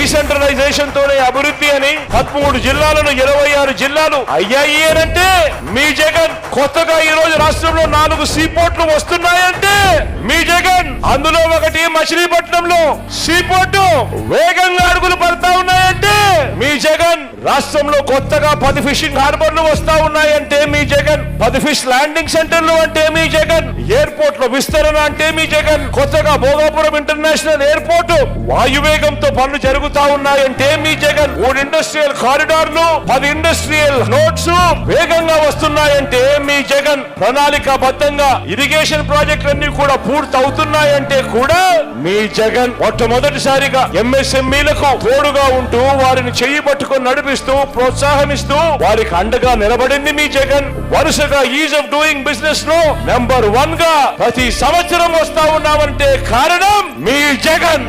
Decentralisation తోనే అభివృద్ధి అని పదమూడు జిల్లాలను ఇరవై ఆరు జిల్లాలు అయ్యాయి అంటే మీ జగన్ కొత్తగా ఈ రోజు రాష్ట్రంలో నాలుగు సీపోర్ట్లు వస్తున్నాయంటే మీ జగన్ అందులో ఒకటి మచిలీపట్నంలో సీపోర్టు వేగంగా అడుగులు పడతా ఉన్నాయంటే మీ జగన్ రాష్ట్రంలో కొత్తగా పది ఫిషింగ్ హార్బర్లు వస్తా ఉన్నాయంటే మీ ఫిష్ ల్యాండింగ్ సెంటర్లు అంటే మీ జగన్. ఎయిర్పోర్ట్లో విస్తరణ అంటే మీ జగన్. కొత్తగా భోగాపురం ఇంటర్నేషనల్ ఎయిర్పోర్ట్. వాయువేగంతో పనులు జరుగుతా ఉన్నాయంటే మీ జగన్. మూడు ఇండస్ట్రియల్ కారిడార్లు పది ఇండస్ట్రియల్ నోట్స్ వేగంగా వస్తున్నాయంటే మీ జగన్ ప్రణాళికాబద్ధంగా ఇరిగేషన్ ప్రాజెక్టులన్నీ కూడా పూర్తి అవుతున్నాయంటే కూడా మీ జగన్ మొట్టమొదటిసారిగా ఎంఎస్ఎంఈలకు తోడుగా ఉంటూ వారిని చెయ్యి పట్టుకొని నడిపిస్తూ ప్రోత్సాహమిస్తూ వారికి అండగా నిలబడింది మీ జగన్. వరుసగా ఈజ్ ఆఫ్ డూయింగ్ బిజినెస్లో నెంబర్ వన్గా ప్రతి సంవత్సరం వస్తా ఉన్నామంటే కారణం మీ జగన్.